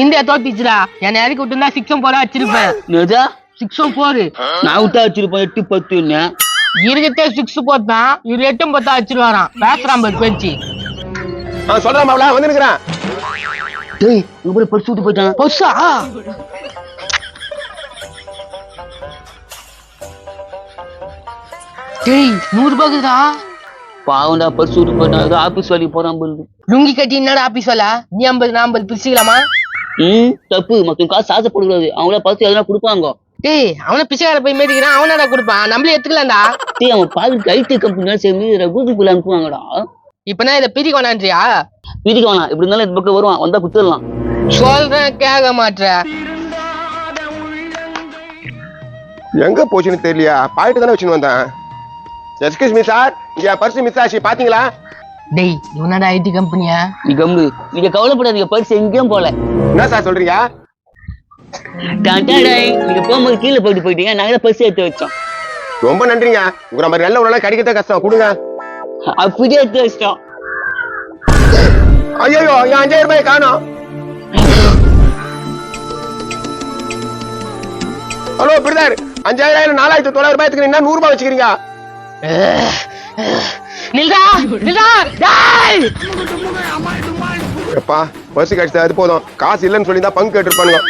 India தோத்துச்சுடா. என்னை இறக்கி விட்டுருந்தா சிக்ஸும் போல வச்சிருப்பேன். என்னதா? சிக்ஸும் போரு. நான் விட்டா வச்சிருப்பேன் எட்டு பத்துன்னு இருக்கிறதே சிக்ஸ் போத்தான் இவர் எட்டும் பத்தா வச்சிருவாராம். பேசுறான் பாரு பேச்சு. சொல்றேன் மாப்ள வந்துருக்கிறேன் டேய் உங்க போய் பரிசு விட்டு போயிட்டான். பொஸ்ஸா டேய் நூறு ரூபாய்க்குதா பாவம்டா பரிசு விட்டு போயிட்டான். ஏதோ ஆபீஸ் வேலைக்கு போறான் லுங்கி கட்டி என்னடா ஆபீஸ் வேலை? நீ ஐம்பது நான் ஐம்பது பிரிச்சுக்கலாமா? ம் தப்பு. மத்தவங்க காசு ஆசைப்படக்கூடாது அவங்கள பார்த்து எதனா கொடுப்பாங்க. டேய் அவனை பிச்சைக்கார போய் மேடிக்கிறான் அவனடா கொடுப்பான்? நம்மளே எடுத்துக்கலாம்டா. டேய் அவன் பாக்குறதுக்கு ஐடி கம்பெனி சேர்ந்து கூகுள் பேல அனுப்புவாங்கடா. இப்பனா இதை பிரிக்க வேணான்றியா வீட்டுக்கு வேணாம். இப்படி இருந்தாலும் இந்த பக்கம் வருவான். வந்தா குத்துடலாம் சொல்றேன் கேட்க மாட்ற. எங்க போச்சுன்னு தெரியலையா? பாயிட்டு தானே வச்சுன்னு வந்தேன். எக்ஸ்கியூஸ் மீ சார் இங்க பர்ஸ் மிஸ் ஆச்சு. பாத்தீங்களா? டேய் இவனடா ஐடி கம்பெனியா நீ கம்பு நீங்க கவலைப்படாதீங்க பரிசு எங்கேயும் போல என்ன சார் சொல்றீங்க? டாடாடாய். நீங்க போகும்போது கீழே போயிட்டு போயிட்டீங்க நாங்க பரிசு எடுத்து வச்சோம். ரொம்ப நன்றிங்க. உங்களை மாதிரி நல்ல உடலாம் கிடைக்கிறதே கஷ்டம். கொடுங்க. அப்படியே எடுத்து வச்சிட்டோம். ஐயோ என் அஞ்சாயிரம் ரூபாய் காணோம். ஹலோ பிரதர் அஞ்சாயிரம் நாலாயிரத்தி தொள்ளாயிரம் ரூபாய்க்கு என்ன நூறு ரூபாய் வச்சுக்கிறீங்க? நில்டா நில்டா டேய் எப்பா பஸ் கிடைச்சது அது போதும். காசு இல்லைன்னு சொல்லி தான் பங்கு கேட்டிருப்பானுங்க.